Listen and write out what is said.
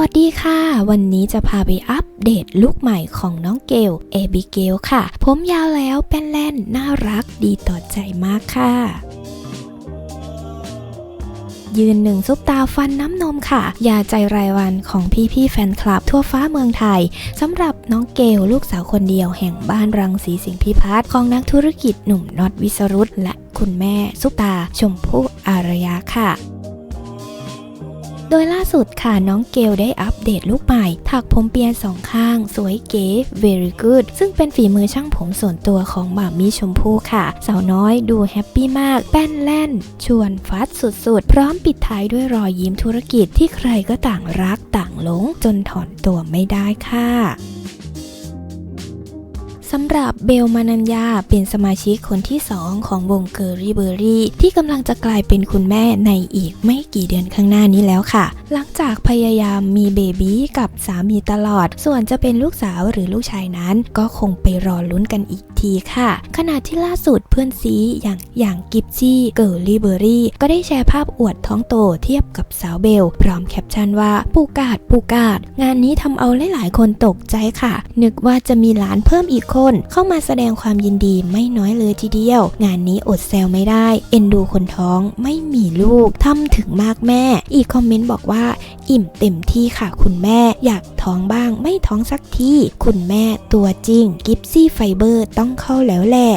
วัสดีค่ะ วันนี้จะพาไปอัปเดตลุคใหม่ของน้องเกลเอบิเกลค่ะ ผมยาวแล้วเป็นแล่นน่ารักดีต่อใจมากค่ะยืนหนึ่งซุปตาฟันน้ำนมค่ะ ยาใจรายวันของพี่ๆแฟนคลับทั่วฟ้าเมืองไทยสำหรับน้องเกลลูกสาวคนเดียวแห่งบ้านรังสีสิงห์พิพัฒน์ของนักธุรกิจหนุ่มน็อตวิสรุตและคุณแม่ซุปตาชมพู่อารยาค่ะ โดยล่าสุดค่ะน้องเกลได้อัปเดตลุคใหม่ ถักผมเปียนสองข้าง สวยเก๋ very good ซึ่งเป็นฝีมือช่างผมส่วนตัวของหมามี่ชมพู่ค่ะ สาวน้อยดูแฮปปี้มาก แป้นแล่น ชวนฟัดสุดๆ พร้อมปิดท้ายด้วยรอยยิ้มธุรกิจที่ใครก็ต่างรักต่างหลง จนถอนตัวไม่ได้ค่ะำหรับเบลมานัญญาเป็นสมาชิกคนที่ 2 ของวงเกอรี่เบอรี่ที่กำลังจะกลายเป็นคุณแม่ในอีกไม่กี่เดือนข้างหน้านี้แล้วค่ะ หลังจากพยายามมีเบบี้กับสามีตลอด ส่วนจะเป็นลูกสาวหรือลูกชายนั้น ก็คงไปรอลุ้นกันอีกทีค่ะ ขณะที่ล่าสุดเพื่อนซีอย่างอย่างกิฟซี่เกอรี่เบอรี่ก็ได้แชร์ภาพอวดท้องโตเทียบกับสาวเบล พร้อมแคปชั่นว่าปูกาดปูกาดงานนี้ทำเอาหลายๆคนตกใจค่ะ นึกว่าจะมีหลานเพิ่มอีกคนน เข้ามาแสดงความยินดีไม่น้อยเลยทีเดียว งานนี้อดแซวไม่ได้ เอ็นดูคนท้องไม่มีลูกทำถึงมากแม่ อีกคอมเมนต์บอกว่า อิ่มเต็มที่ค่ะคุณแม่ อยากท้องบ้างไม่ท้องสักทีคุณแม่ตัวจริง กิฟซี่ไฟเบอร์ต้องเข้าแล้วแหละ